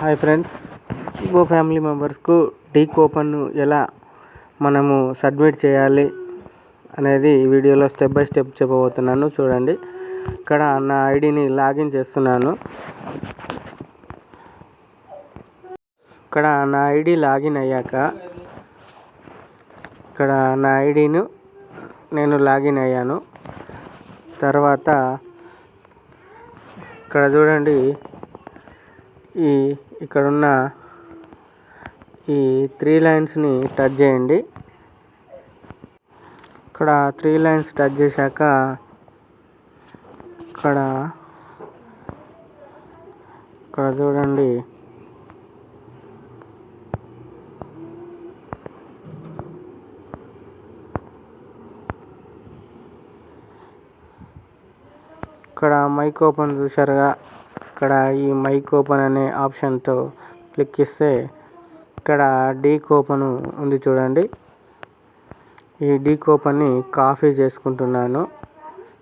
Hi friends ఇంకో family మెంబర్స్కు డీ కూపన్ను ఎలా మనము సబ్మిట్ చేయాలి అనేది ఈ వీడియోలో స్టెప్ బై స్టెప్ చెప్పబోతున్నాను. చూడండి. ఇక్కడ నా ఐడిని లాగిన్ చేస్తున్నాను. ఇక్కడ నా ఐడి లాగిన్ అయ్యాక ఇక్కడ నా ఐడిను నేను లాగిన్ అయ్యాను. తర్వాత ఇక్కడ చూడండి. ఈ ఇక్కడున్న ఈ త్రీ లైన్స్ని టచ్ చేయండి. ఇక్కడ త్రీ లైన్స్ టచ్ చేశాక ఇక్కడ ఇక్కడ చూడండి. ఇక్కడ మైక్ ఓపెన్ చూసారుగా ఇక్కడ ఈ మైక్ ఓపెన్ అనే ఆప్షన్తో క్లిక్ ఇస్తే ఇక్కడ డీ కూపన్ ఉంది చూడండి. ఈ డీ కూపన్ని కాఫీ చేసుకుంటున్నాను.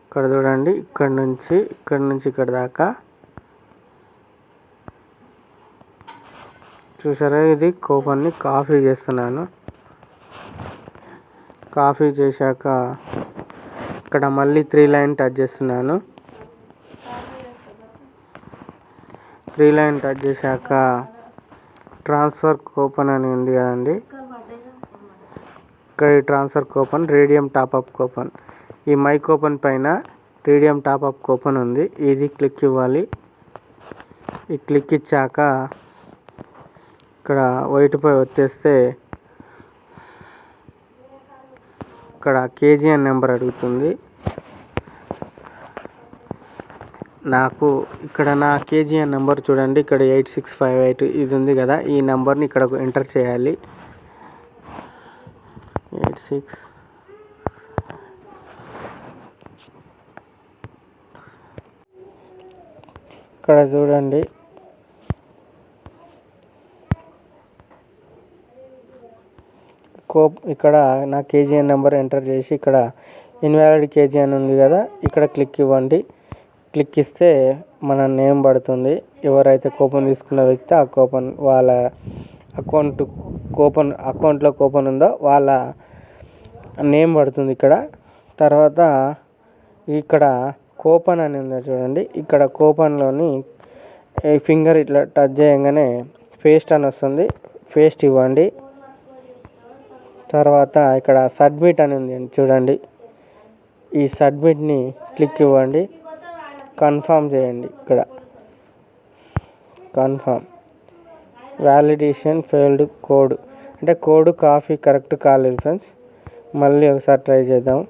ఇక్కడ చూడండి ఇక్కడ నుంచి ఇక్కడ నుంచి ఇక్కడ దాకా. చూసారా? ఇది కూపన్ని కాఫీ చేస్తున్నాను. కాఫీ చేశాక ఇక్కడ మళ్ళీ త్రీ లైన్ టచ్ చేస్తున్నాను. త్రీ లైన్ టచ్ చేశాక ట్రాన్స్ఫర్ కూపన్ అని ఉంది కదండి. ఇక్కడ ఈ transfer coupon radium top up coupon. ఈ మై కూపన్ పైన రేడియం టాప్అప్ కూపన్ ఉంది. ఇది క్లిక్ ఇవ్వాలి. ఈ క్లిక్ ఇచ్చాక ఇక్కడ వైట్పై వచ్చేస్తే ఇక్కడ కేజీఎన్ నెంబర్ అడుగుతుంది. నాకు ఇక్కడ నా కేజీఎన్ నెంబర్ చూడండి. ఇక్కడ ఎయిట్ సిక్స్ ఫైవ్ ఎయిట్ ఇది ఉంది కదా. ఈ నెంబర్ని ఇక్కడ ఎంటర్ చేయాలి. ఎయిట్ సిక్స్ ఇక్కడ చూడండి. కోప్ ఇక్కడ నా కేజీఎన్ నెంబర్ ఎంటర్ చేసి ఇక్కడ ఇన్వాలిడ్ కేజీఎన్ ఉంది కదా. ఇక్కడ క్లిక్ ఇవ్వండి. క్లిక్ ఇస్తే మన నేమ్ పడుతుంది. ఎవరైతే కూపన్ తీసుకున్న వ్యక్తి ఆ కూపన్ వాళ్ళ అకౌంట్ కూపన్ అకౌంట్లో కూపన్ ఉందో వాళ్ళ నేమ్ పడుతుంది ఇక్కడ. తర్వాత ఇక్కడ కూపన్ అని ఉంది చూడండి. ఇక్కడ కూపన్లోని ఫింగర్ ఇట్లా టచ్ చేయగానే పేస్ట్ అని వస్తుంది. పేస్ట్ ఇవ్వండి. తర్వాత ఇక్కడ సబ్మిట్ అని ఉంది చూడండి. ఈ సబ్మిట్ని క్లిక్ ఇవ్వండి. కన్ఫామ్ చేయండి ఇక్కడ. కన్ఫామ్. Validation failed code. అంటే కోడ్ కాఫీ కరెక్ట్ కాలేదు ఫ్రెండ్స్. మళ్ళీ ఒకసారి ట్రై చేద్దాం.